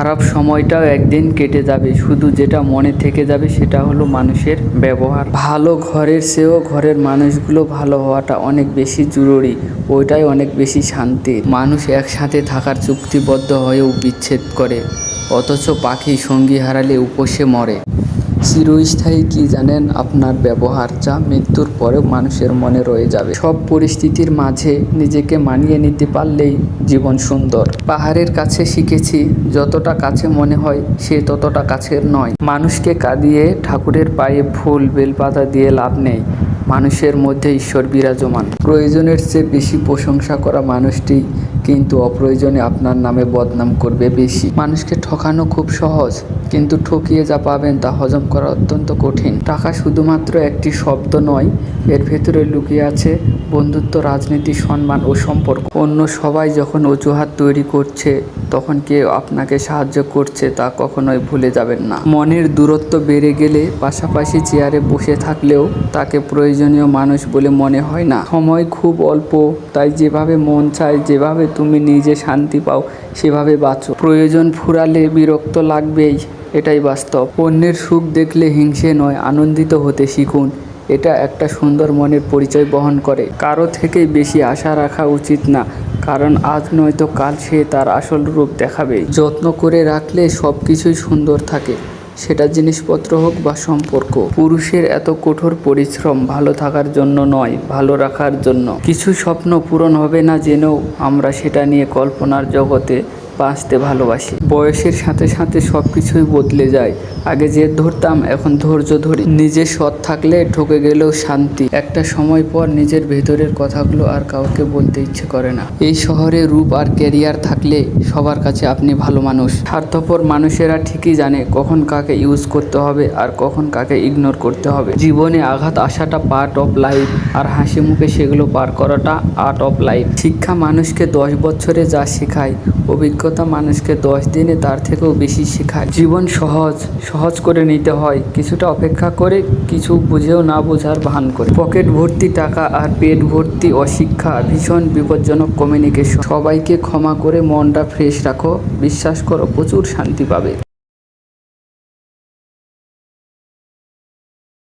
খারাপ সময়টাও একদিন কেটে যাবে। শুধু যেটা মনে থেকে যাবে সেটা হলো মানুষের ব্যবহার। ভালো ঘরের চেয়েও ঘরের মানুষগুলো ভালো হওয়াটা অনেক বেশি জরুরি। ওইটাই অনেক বেশি শান্তি। মানুষ একসাথে থাকার চুক্তিবদ্ধ হয়েও বিচ্ছেদ করে। অথচ পাখি সঙ্গী হারালে উপসে মরে। চিরস্থায়ী কি জানেন আপনার ব্যবহার, যা মৃত্যুর পরেও মানুষের মনে রয়ে যাবে। সব পরিস্থিতির মাঝে নিজেকে মানিয়ে নিতে পারলেই জীবন সুন্দর। পাহাড়ের কাছে শিখেছি, যতটা কাছে মনে হয় সে ততটা কাছের নয়। মানুষকে কাঁদিয়ে ঠাকুরের পায়ে ফুল, বেলপাতা দিয়ে লাভ নেই। মানুষের মধ্যে ঈশ্বর বিরাজমান। প্রয়োজনের চেয়ে বেশি প্রশংসা করা মানুষটি কিন্তু অপ্রয়োজনে আপনার নামে বদনাম করবে বেশি। মানুষকে ঠকানো খুব সহজ, কিন্তু ঠকিয়ে যা পাবেন তা হজম করা অত্যন্ত কঠিন। টাকা শুধুমাত্র একটি শব্দ নয়, এর ভেতরে লুকিয়ে আছে বন্ধুত্ব, রাজনীতি, সম্মান ও সম্পর্ক। অন্য সবাই যখন অজুহাত তৈরি করছে, তখন কেউ আপনাকে সাহায্য করছে তা কখনোই ভুলে যাবেন না। মনের দূরত্ব বেড়ে গেলে পাশাপাশি চেয়ারে বসে থাকলেও তাকে প্রয়োজনীয় মানুষ বলে মনে হয় না। সময় খুব অল্প, তাই যেভাবে মন চায়, যেভাবে তুমি নিজে শান্তি পাও, সেভাবে বাঁচো। প্রয়োজন ফুরালে বিরক্ত লাগবেই, এটাই বাস্তব। অন্যের সুখ দেখলে হিংসে নয়, আনন্দিত হতে শিখুন। এটা একটা সুন্দর মনের পরিচয় বহন করে। কারও থেকেই বেশি আশা রাখা উচিত না, কারণ আজ নয়তো কাল সে তার আসল রূপ দেখাবে যত্ন করে রাখলে সব কিছুই সুন্দর থাকে। সেটা জিনিসপত্র হোক বা সম্পর্ক। পুরুষের এত কঠোর পরিশ্রম ভালো থাকার জন্য নয়, ভালো রাখার জন্য। কিছু স্বপ্ন পূরণ হবে না জেনেও আমরা সেটা নিয়ে কল্পনার জগতে বাঁচতে ভালোবাসি। বয়সের সাথে সাথে সব কিছুই বদলে যায়। আগে জেদ ধরতাম, এখন ধৈর্য ধরি। নিজে সৎ থাকলে ঠকে গেলেও শান্তি। একটা সময় পর নিজের ভেতরের কথাগুলো আর কাউকে বলতে ইচ্ছে করে না। এই শহরে রূপ আর ক্যারিয়ার থাকলে সবার কাছে আপনি ভালো মানুষ। স্বার্থপর মানুষেরা ঠিকই জানে কখন কাকে ইউজ করতে হবে আর কখন কাকে ইগনোর করতে হবে। জীবনে আঘাত আসাটা পার্ট অফ লাইফ আর হাসি মুখে সেগুলো পার করাটা আর্ট অফ লাইফ শিক্ষা মানুষকে দশ বছরে যা শেখায় অভিজ্ঞতা মানুষকে দশ দিনে তার থেকেও বেশি শেখায়। জীবন সহজ সহজ করে নিতে হয়। কিছুটা অপেক্ষা করে, কিছু বুঝেও না বোঝার ভান করে। পকেট ভর্তি টাকা আর পেট ভর্তি অশিক্ষা, ভীষণ বিপজ্জনক কমিউনিকেশন সবাইকে ক্ষমা করে মনটা ফ্রেশ রাখো। বিশ্বাস করো, প্রচুর শান্তি পাবে।